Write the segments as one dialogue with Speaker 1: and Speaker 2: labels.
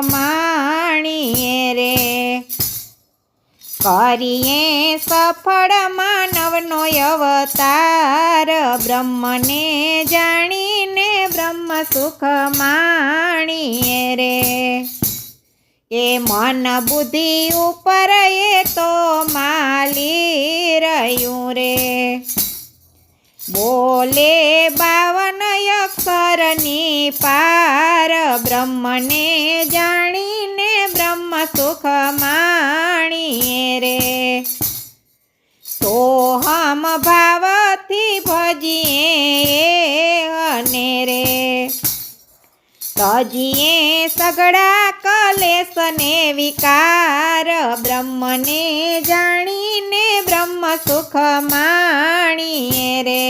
Speaker 1: માણીએ રે. કરીએ સફળ માનવનો અવતાર. બ્રહ્મને જાણીને બ્રહ્મ સુખ માણીએ રે. એ મન બુદ્ધિ ઉપર એ તો માલી રહ્યું રે. બોલે બાવન અક્ષરની પાર બ્રહ્મને જાણીને બ્રહ્મ સુખ માણીએ રે. સોહમ ભાવથી ભજીએ અને રે. તજીએ સગડા કલેશને વિકાર બ્રહ્મને જાણીને બ્રહ્મ સુખ માણીએ રે.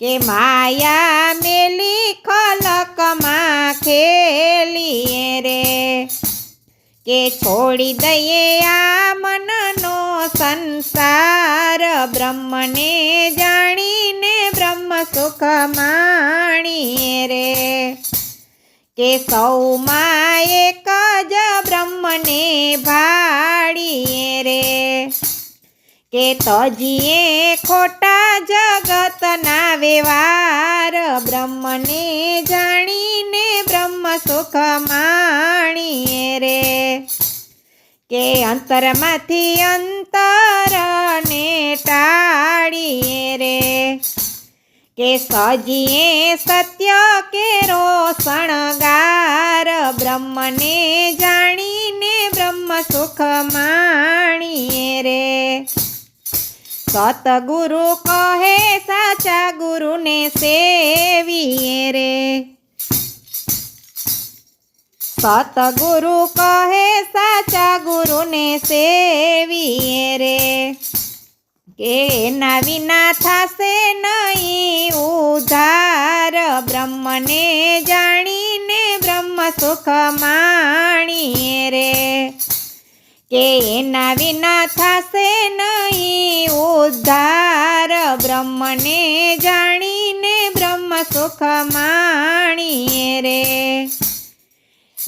Speaker 1: કે માયા મેલી ખલકમાં ખેલીએ રે. કે છોડી દઈએ આ મનનો સંસાર, બ્રહ્મને જાણીને બ્રહ્મ સુખ માણીએ રે. કે સૌમાં એક જ બ્રહ્મને રે કે તજીએ ખોટા જગતના વ્યવહાર, બ્રહ્મને જાણીને બ્રહ્મ સુખ માણીએ રે. કે અંતરમાંથી અંતરને ટાળીએ રે. કે સજીએ સત્ય કેરો શણગાર, બ્રહ્મને જાણીને બ્રહ્મ સુખ માણીએ રે સતગુરુ કહે સાચા ગુરુને સેવીએ રે. સતગુરુ કહે સાચા ગુરુને સેવીએ રે. કે એના વિના થશે નહીં ઉધાર, બ્રહ્મને જાણીને બ્રહ્મ સુખ માણીએ રે. કે એના વિના થશે ઉદ્ધાર બ્રહ્મને જાણીને બ્રહ્મ સુખ માણીએ રે.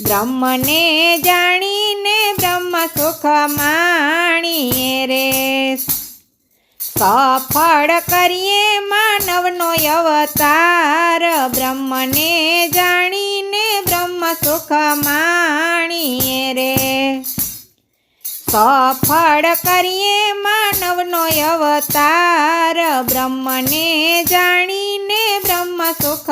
Speaker 1: બ્રહ્મને જાણીને બ્રહ્મ સુખ માણીએ રે. સફળ કરીએ માનવનો અવતાર, બ્રહ્મને જાણીને બ્રહ્મ સુખ માણીએ રે. સફળ કરીએ માનવનો અવતાર બ્રહ્મને જાણીને બ્રહ્મ સુખ